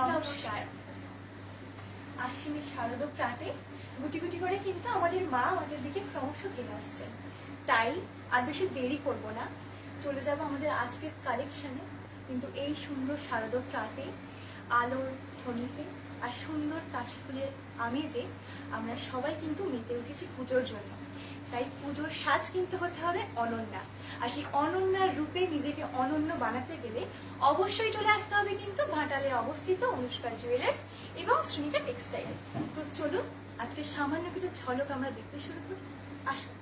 নমস্কার। আশ্বিনী শারদ প্রাতে গুটি গুটি করে কিন্তু আমাদের মা আমাদের দিকে ক্রমশ ফিরে আসছেন। তাই আর বেশি দেরি করব না। চলে যাব আমাদের আজকের কালেকশনে কিন্তু এই সুন্দর শারদ প্রাতে আলোর ধ্বনিতে আর সুন্দর কাশফুলের আমেজে আমরা সবাই কিন্তু মেতে উঠেছি পুজোর জন্য। তাই পুজোর সাজ কিনতে হতে হবে অনন্যা। আর সেই অনন্যার রূপে নিজেকে অনন্য বানাতে গেলে অবশ্যই চলে আসতে হবে কিন্তু ঘাটালে অবস্থিত অনুষ্কা জুয়েলার্স এবং শ্রীনিকা টেক্সটাইল তো চলুন আজকে সামান্য কিছু ঝলক আমরা দেখতে শুরু করি। আসুন।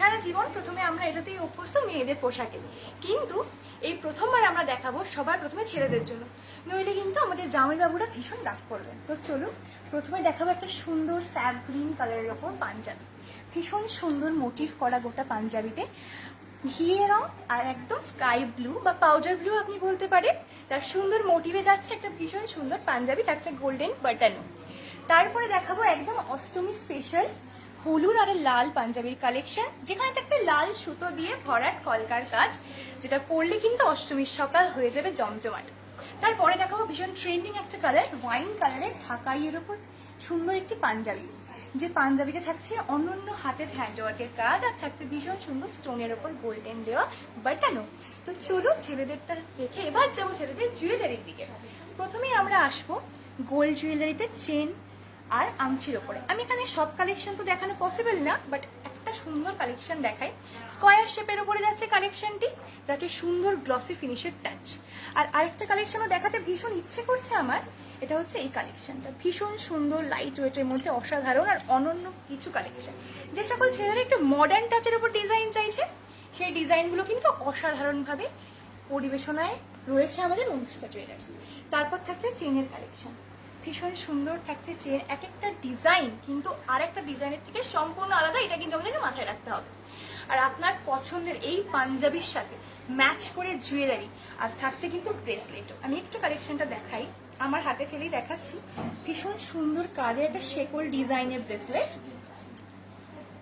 সারা জীবন প্রথমে আমরা এটাতেই অভ্যস্ত মেয়েদের পোশাকে। কিন্তু এই প্রথমবার আমরা দেখাবো সবার প্রথমে ছেলেদের জন্য। নইলে কিন্তু আমাদের জামাইবাবুরা ভীষণ রাগ করবেন। তো চলুন, প্রথমে দেখাবো একটা সুন্দর স্যাপ গ্রিন কালারের ওপর পাঞ্জাবি। ভীষণ সুন্দর মোটিভ করা গোটা পাঞ্জাবিতে। ঘিয়ে রং আর একদম স্কাই ব্লু বা পাউডার ব্লু আপনি বলতে পারেন। তার সুন্দর মোটিভে যাচ্ছে একটা ভীষণ সুন্দর পাঞ্জাবি, থাকছে গোল্ডেন বাটনও তারপরে দেখাবো একদম অষ্টমী স্পেশাল হলুদ আর লাল পাঞ্জাবির কালেকশন যেখানে থাকছে লাল সুতো দিয়ে ভরাট কলকার কাজ, যেটা পরলে কিন্তু অষ্টমীর সকাল হয়ে যাবে জমজমাট। তারপরে দেখাবো ভীষণ ট্রেন্ডিং একটা কালার ওয়াইন কালারের ঢাকাইয়ের ওপর সুন্দর একটি পাঞ্জাবি। যে পাঞ্জাবিতে থাকছে অনন্য হাতের হ্যান্ডওয়ার্কের কাজ, আর থাকছে ভীষণ সুন্দর স্টোনের ওপর গোল্ডেন দেওয়া বাটানো। তো চলুন ছেলেদেরটা রেখে এবার যাব ছেলেদের জুয়েলারির দিকে। প্রথমেই আমরা আসব গোল্ড জুয়েলারিতে চেন আর আংটির ওপরে। আমি এখানে সব কালেকশন তো দেখানো পসিবল না বাট একটা সুন্দর কালেকশন দেখাই। স্কোয়ার শেপের ওপরে যাচ্ছে কালেকশনটি যাচ্ছে সুন্দর গ্লসি ফিনিশের টাচ আর আরেকটা কালেকশনও দেখাতে ভীষণ ইচ্ছে করছে আমার, এটা হচ্ছে এই কালেকশনটা ভীষণ সুন্দর লাইট ওয়েটের মধ্যে অসাধারণ আর অনন্য কিছু কালেকশন যে সকল ছেলেরা একটু মডার্ন টাচের উপর ডিজাইন চাইছে, সেই ডিজাইনগুলো কিন্তু অসাধারণভাবে পরিবেশনায় রয়েছে আমাদের অনুষ্কা জুয়েলার্স তারপর থাকছে চেনের কালেকশন ভীষণ সুন্দর থাকছে চেন এক একটা ডিজাইন, কিন্তু আর একটা ডিজাইনের থেকে সম্পূর্ণ আলাদা, এটা কিন্তু আমাদেরকে মাথায় রাখতে হবে। আর আপনার পছন্দের এই পাঞ্জাবির সাথে ম্যাচ করে জুয়েলারি, আর থাকছে কিন্তু ব্রেসলেটও। আমি একটু কালেকশনটা দেখাই, আমার হাতে ফেলেই দেখাচ্ছি। ভীষণ সুন্দর কাজের একটা শেকল ডিজাইনের ব্রেসলেট।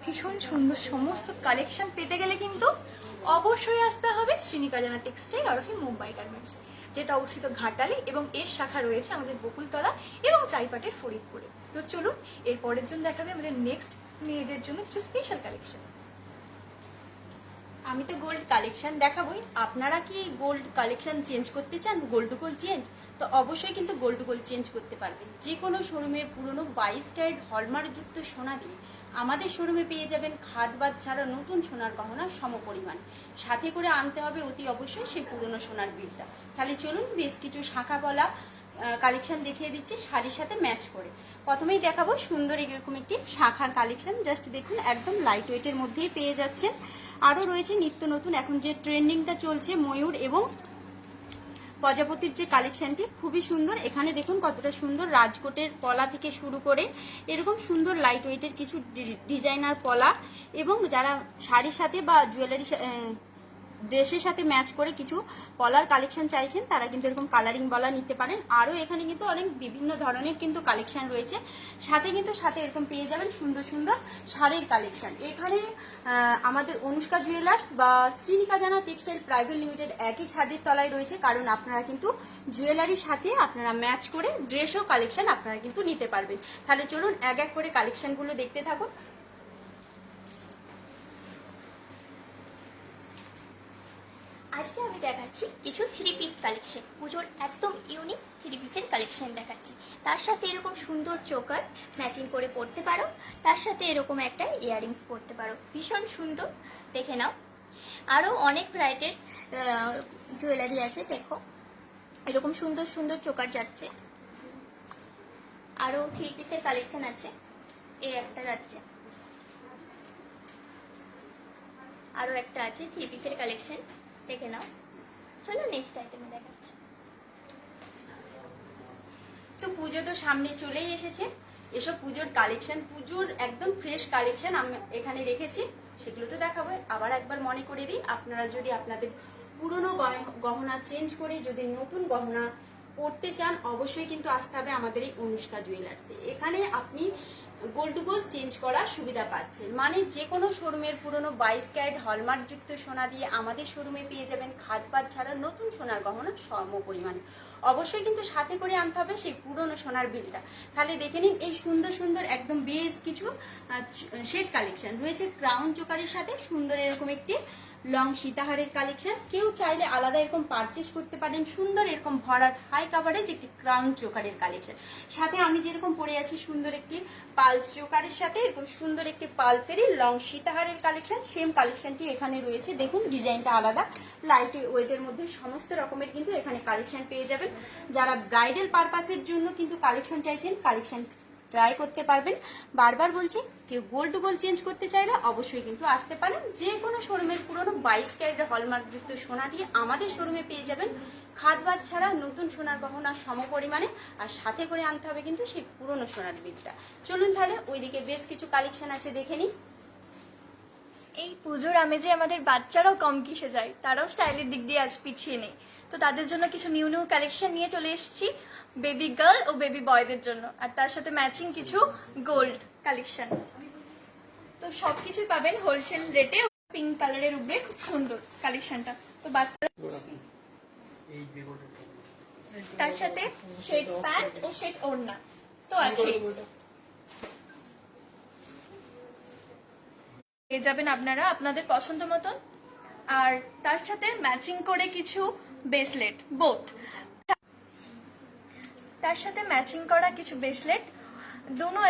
ভীষণ সুন্দর সমস্ত কালেকশন পেতে গেলে কিন্তু অবশ্যই আসতে হবে শ্রীনিকা জানা টেক্সটাইল অরফি মুম্বাই গার্মেন্টস। যেটা অবস্থিত ঘাটালে এবং এর শাখা রয়েছে আমাদের বকুলতলা এবং চাইপাটের ফরিদপুরে। তো চলুন, এর পরের জন্য দেখাবে আমাদের নেক্সট মেয়েদের জন্য কিছু স্পেশাল কালেকশন আমি তো গোল্ড কালেকশন দেখাবই। আপনারা কি গোল্ড কালেকশন চেঞ্জ করতে চান? গোল্ড টু গোল্ড চেঞ্জ তো অবশ্যই কিন্তু গোল্ড টু গোল্ড চেঞ্জ করতে পারবেন। যে কোনো শোরুমের পুরনো বাইশ ক্যারেট হলমার্কযুক্ত সোনা দিয়ে আমাদের শোরুমে পেয়ে যাবেন খাদ বাদ ছাড়া নতুন সোনার গহনা সমপরিমাণ। সাথে করে আনতে হবে অতি অবশ্যই সেই পুরনো সোনার বিলটা। তাহলে চলুন বেশ কিছু শাখা গলা কালেকশন দেখিয়ে দিচ্ছি, শাড়ির সাথে ম্যাচ করে। প্রথমেই দেখাবো সুন্দর এরকম একটি শাখার কালেকশন জাস্ট দেখুন, একদম লাইট ওয়েটের মধ্যেই পেয়ে যাচ্ছেন। আরও রয়েছে নিত্য নতুন, এখন যে ট্রেন্ডিংটা চলছে, ময়ূর এবং প্রজাপতির যে কালেকশনটি খুবই সুন্দর। এখানে দেখুন কতটা সুন্দর রাজকোটের পলা থেকে শুরু করে, এরকম সুন্দর লাইট ওয়েটের কিছু ডিজাইনার পলা এবং যারা শাড়ির সাথে বা জুয়েলারি ড্রেসের সাথে ম্যাচ করে কিছু পলার কালেকশন চাইছেন, তারা কিন্তু এরকম কালারিং বলা নিতে পারেন। আরও এখানে কিন্তু অনেক বিভিন্ন ধরনের কিন্তু কালেকশন রয়েছে। সাথে কিন্তু সাথে এরকম পেয়ে যাবেন সুন্দর সুন্দর শাড়ির কালেকশন। এখানে আমাদের অনুষ্কা জুয়েলার্স বা শ্রীনিকা জানা টেক্সটাইল প্রাইভেট লিমিটেড একই ছাদের তলায় রয়েছে, কারণ আপনারা কিন্তু জুয়েলারির সাথে আপনারা ম্যাচ করে ড্রেসও কালেকশন আপনারা কিন্তু নিতে পারবেন। তাহলে চলুন এক এক করে কালেকশনগুলো দেখতে থাকুন। আজকে আমি দেখাচ্ছি কিছু থ্রি পিস কালেকশন পুজোর একদম ইউনিক থ্রি পিসের কালেকশন দেখাচ্ছি। তার সাথে এরকম সুন্দর চোকার ম্যাচিং করে পরতে পারো। তার সাথে এরকম একটা ইয়াররিংস পরতে পারো। ভীষণ সুন্দর। দেখে নাও। আরও অনেক ভ্যারাইটির জুয়েলারি আছে, দেখো। এরকম সুন্দর সুন্দর চোকার যাচ্ছে। আরও থ্রি পিসের কালেকশন আছে। এই একটা যাচ্ছে। আরও একটা আছে থ্রি পিসের কালেকশন দেখে নাও। চলো নেক্সট আইটেমে দেখাচ্ছি। তো পুজো তো সামনে চলেই এসেছে। এসব পুজোর কালেকশন পুজোর একদম ফ্রেশ কালেকশন আমি এখানে রেখেছি। সেগুলো তো দেখাবো। আবার একবার মনে করে দিই, আপনারা যদি আপনাদের পুরনো গহনা চেঞ্জ করে যদি নতুন গহনা পড়তে চান, অবশ্যই কিন্তু আসতে হবে আমাদের এই অনুষ্কা জুয়েলার্সে এখানে আপনি গোল্ড টু গোল্ড চেঞ্জ করার সুবিধা পাচ্ছেন মানে যে কোনো শোরুমের পুরনো বাইশ ক্যারেট হলমার্কযুক্ত সোনা দিয়ে আমাদের শোরুমে পেয়ে যাবেন খাদ বাদ ছাড়া নতুন সোনার গহনা সম পরিমাণে। অবশ্যই কিন্তু সাথে করে আনতে হবে সেই পুরনো সোনার বিলটা। তাহলে দেখে নিন এই সুন্দর সুন্দর একদম বেশ কিছু শেড কালেকশন। রয়েছে ক্রাউন চোকারের সাথে সুন্দর এরকম একটি লং সীতাহারের কালেকশন কেউ চাইলে আলাদা এরকম পারচেস করতে পারেন। সুন্দর এরকম ভরাট হাই কাভারেজ একটি ক্রাউন চোকারের কালেকশন সাথে আমি যেরকম পরে আছি, সুন্দর একটি পালস চোকারের সাথে এরকম সুন্দর একটি পালসেরই লং সীতাহারের কালেকশন সেম কালেকশনটি এখানে রয়েছে। দেখুন, ডিজাইনটা আলাদা। লাইট ওয়েটের মধ্যে সমস্ত রকমের কিন্তু এখানে কালেকশন পেয়ে যাবেন। যারা ব্রাইডাল পারপাসের জন্য কিন্তু কালেকশন চাইছেন কালেকশন ট্রাই করতে পারবেন। বারবার বলছি, কেউ গোল্ড গোল্ড চেঞ্জ করতে চাইলে অবশ্যই কিন্তু আসতে পারেন। যে কোনো শোরুমের পুরনো বাইশ ক্যারেটের হলমার্কযুক্ত সোনা দিয়ে আমাদের শোরুমে পেয়ে যাবেন। খাদ বাদ ছাড়া নতুন সোনার গহনা সম পরিমাণে, আর সাথে করে আনতে হবে কিন্তু সেই পুরনো সোনার বিলটা চলুন তাহলে ওইদিকে বেশ কিছু কালেকশন আছে দেখে নিই। এই পুজোর আমেজে আমাদের বাচ্চারাও কম কিসে যায়, তারাও স্টাইলের দিক দিয়ে আজ পিছিয়ে নেই। তো তাদের জন্য কিছু নিউ নিউ কালেকশন নিয়ে চলে এসেছি বেবি গার্ল ও বেবি বয়দের জন্য। আর তার সাথে ম্যাচিং কিছু গোল্ড কালেকশন তো সব কিছুই পাবেন হোলসেল রেটে পিঙ্ক কালারের উপরে খুব সুন্দর কালেকশনটা তো বাচ্চারা তার সাথে শেড প্যান্ট ও শেড ওড়না। তো আছে পেয়ে যাবেন আপনারা আপনাদের পছন্দ মতন। আর তার সাথে ম্যাচিং করে কিছু ব্রেসলেট বোথ তার সাথে ম্যাচিং করা কিছু ব্রেসলেট দুনো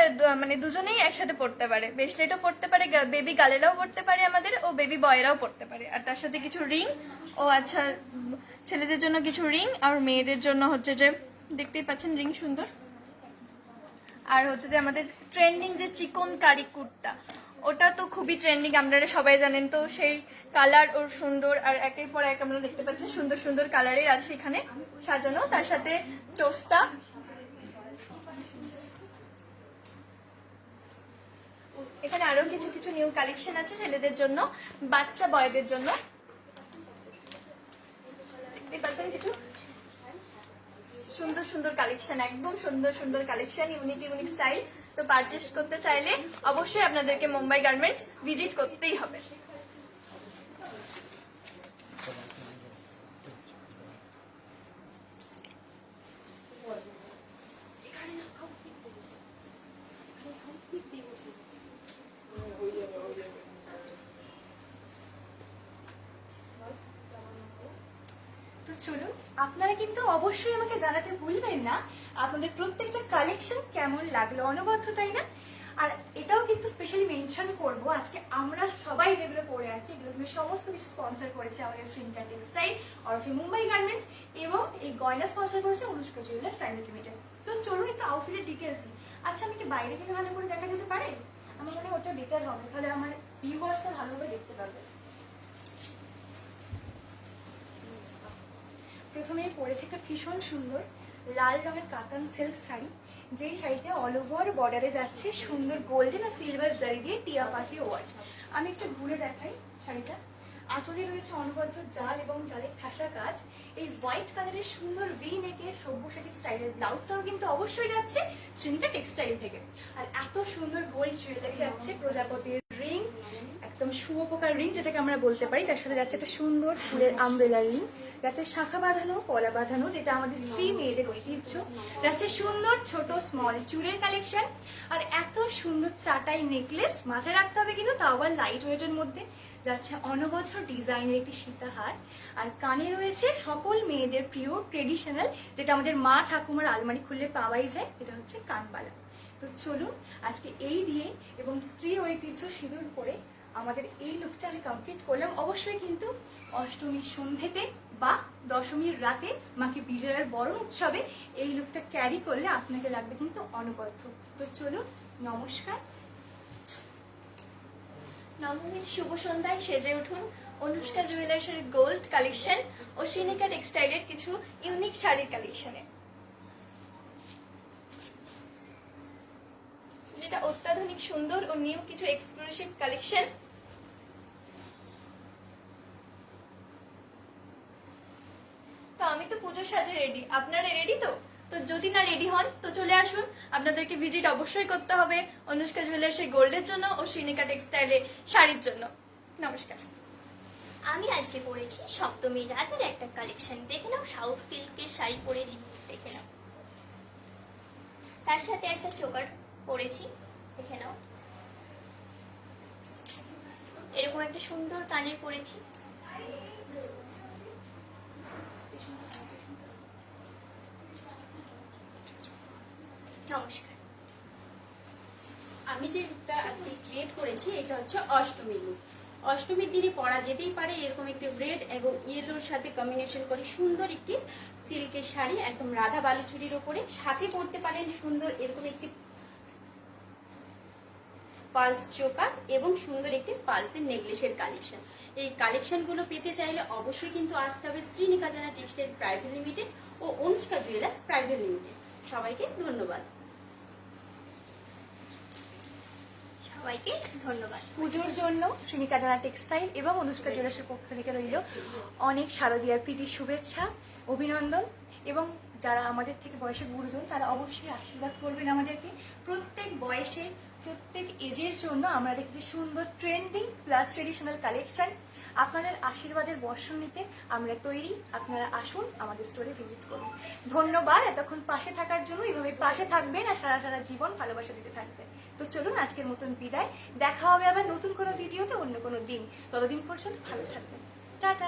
মানে দুজনেই একসাথে পড়তে পারে। ব্রেসলেটও পড়তে পারে বেবি গালেরাও পড়তে পারে আমাদের ও বেবি বয়েরাও পড়তে পারে। আর তার সাথে কিছু রিং ও আচ্ছা ছেলেদের জন্য কিছু রিং আর মেয়েদের জন্য হচ্ছে যে, দেখতেই পাচ্ছেন রিং সুন্দর। আর হচ্ছে যে আমাদের ট্রেন্ডিং যে চিকন কারি কুর্তা ওটা তো খুবই ট্রেন্ডিং আপনারা সবাই জানেন তো, সেই কালার ওর সুন্দর, আর একের পর এক আমরা দেখতে পাচ্ছি সুন্দর সুন্দর কালারের আছে এখানে সাজানো। তার সাথে চোস্তা এখানে আরও কিছু কিছু নিউ কালেকশন আছে ছেলেদের জন্য, বাচ্চা বয়দের জন্য। দেখতে পাচ্ছেন কিছু? সুন্দর সুন্দর কালেকশন একদম সুন্দর সুন্দর কালেকশন ইউনিক ইউনিক স্টাইল তো পারচেস করতে চাইলে অবশ্যই আপনাদেরকে মুম্বাই গার্মেন্টস ভিজিট করতেই হবে। চলুন আপনারা কিন্তু অবশ্যই আমাকে জানাতে ভুলবেন না। আপনাদের প্রত্যেকটা কালেকশন কেমন লাগল অনবদ্য, তাই না? আর এটাও কিন্তু স্পেশালি মেনশন করব। আজকে আমরা সবাই যেগুলো পরে আছি, এগুলো কিন্তু সমস্ত কিছু স্পন্সর করেছে আমাদের শ্রীনিকা টেক্সটাইল অরফে মুম্বাই গার্মেন্টস এবং এই গয়না স্পন্সর করেছে অনুষ্কা জুয়েলার্স প্রাইভেট লিমিটেড তো চলুন একটু আউটফিটের ডিটেলস দিই। আচ্ছা আমি কি বাইরে গেলে ভালো করে দেখা যেতে পারে? আমার মনে হয় ওটা বেটার হবে। তাহলে আমার ভিউ ভিউয়ার্সটা ভালোভাবে দেখতে পারবে। প্রথমে পরেছে একটা ভীষণ সুন্দর লাল রঙের কাতান সিল্ক শাড়ি, যেই শাড়িতে অল ওভার বর্ডারে যাচ্ছে, সুন্দর গোল্ডেন আর সিলভার জারি দিয়ে টিয়া পাখি ওয়ার্ড আমি একটু ঘুরে দেখাই শাড়িটা। আঁচলে রয়েছে অনবদ্য জাল এবং জালের ঠাসা কাজ এই হোয়াইট কালারের সুন্দর ভি নেকের সব্যসাচী স্টাইলের ব্লাউজটাও কিন্তু অবশ্যই যাচ্ছে শ্রেণীটা টেক্সটাইল থেকে। আর এত সুন্দর গোল্ড জুয়েলারি যাচ্ছে প্রজাপতির। একদম শুয়োপোকার রিং যেটাকে আমরা বলতে পারি, তার সাথে যাচ্ছে একটা সুন্দর ফুলের আমব্রেলা রিং যাচ্ছে শাখা বাঁধানো, কলা বাঁধানো, যেটা আমাদের স্ত্রী মেয়েদের ঐতিহ্য। যাচ্ছে সুন্দর ছোট স্মল চুলের কালেকশন আর এত সুন্দর চাটাই নেকলেস মাথায় রাখতে হবে কিন্তু তাও আবার লাইট ওয়েটের মধ্যে। যাচ্ছে অনবদ্য ডিজাইনের একটি সীতাহার, আর কানে রয়েছে সকল মেয়েদের প্রিয় ট্রেডিশনাল যেটা আমাদের মা ঠাকুমার আলমারি খুললে পাওয়াই যায় এটা হচ্ছে কানবালা। তো চলুন আজকে এই দিয়ে এবং স্ত্রীর ঐতিহ্য সিঁদুর পরে আমাদের এই লুকটা আমি কমপ্লিট করলাম। অবশ্যই কিন্তু অষ্টমীর সন্ধ্যেতে বা দশমীর রাতে মাকে বিজয়ের বরণ উৎসবে এই লুকটা ক্যারি করলে আপনাকে লাগবে কিন্তু অনবদ্য। তো চলুন, নমস্কার। নবমীর শুভ সন্ধ্যায় সেজে উঠুন অনুষ্কা জুয়েলার্সের গোল্ড কালেকশন ও সিনিকা টেক্সটাইলের কিছু ইউনিক শাড়ির কালেকশনে যেটা অত্যাধুনিক, সুন্দর ও নিউ কিছু এক্সক্লুসিভ কালেকশন তো আমি তো পুজোর সাজে রেডি আপনারা রেডি তো? তো যদি না রেডি হন, তো চলে আসুন। আপনাদেরকে ভিজিট অবশ্যই করতে হবে অনুষ্কা জুয়েলার্সের গোল্ডের জন্য ও শ্রীনিকা টেক্সটাইলে শাড়ির জন্য। নমস্কার। আমি আজকে পরেছি সপ্তমী রাতের একটা কালেকশন দেখে নাও সাউথ সিল্কের শাড়ি পরেছি। দেখে নাও। তার সাথে একটা চোকার পরেছি। দেখে নাও। এরকম একটা সুন্দর কানের পরেছি। নমস্কার। আমি যে লুকটা আজকে ক্রিয়েট করেছি, এটা হচ্ছে অষ্টমী লুক অষ্টমীর দিনে পরা যেতেই পারে, এরকম একটি রেড এবং ইয়েলোর সাথে কম্বিনেশন করে সুন্দর একটি সিল্কের শাড়ি, একদম রাধা বালুচুরির ওপরে। সাথে পরতে পারেন সুন্দর এরকম একটি পালস চোকার এবং সুন্দর একটি পালসের নেকলেসের কালেকশন এই কালেকশনগুলো পেতে চাইলে অবশ্যই কিন্তু আসতে হবে শ্রীনিকা জানা টেক্সটাইল প্রাইভেট লিমিটেড ও অনুষ্কা জুয়েলার্স প্রাইভেট লিমিটেড সবাইকে ধন্যবাদ। সবাইকে ধন্যবাদ। পুজোর জন্য শ্রীনিকা জানা টেক্সটাইল এবং অনুষ্কা জুয়েলার্সের পক্ষ থেকে রইল অনেক শারদীয়ার প্রীতির শুভেচ্ছা, অভিনন্দন এবং যারা আমাদের থেকে বয়সে গুরুজন, তারা অবশ্যই আশীর্বাদ করবেন আমাদেরকে। প্রত্যেক বয়সে, প্রত্যেক এজের জন্য আমরা দেখতে সুন্দর ট্রেন্ডিং প্লাস ট্রেডিশনাল কালেকশন। আপনাদের আশীর্বাদের বর্ষণ নিতে আমরা তৈরি। আপনারা আসুন আমাদের স্টোরে ভিজিট করুন। ধন্যবাদ। এতক্ষণ পাশে থাকার জন্য এইভাবে পাশে থাকবেন আর সারা সারা জীবন ভালোবাসা দিতে থাকবেন। তো চলুন, আজকের মতন বিদায়। দেখা হবে আবার নতুন কোনো ভিডিওতে অন্য কোনো দিন। ততদিন পর্যন্ত ভালো থাকবেন। টাটা।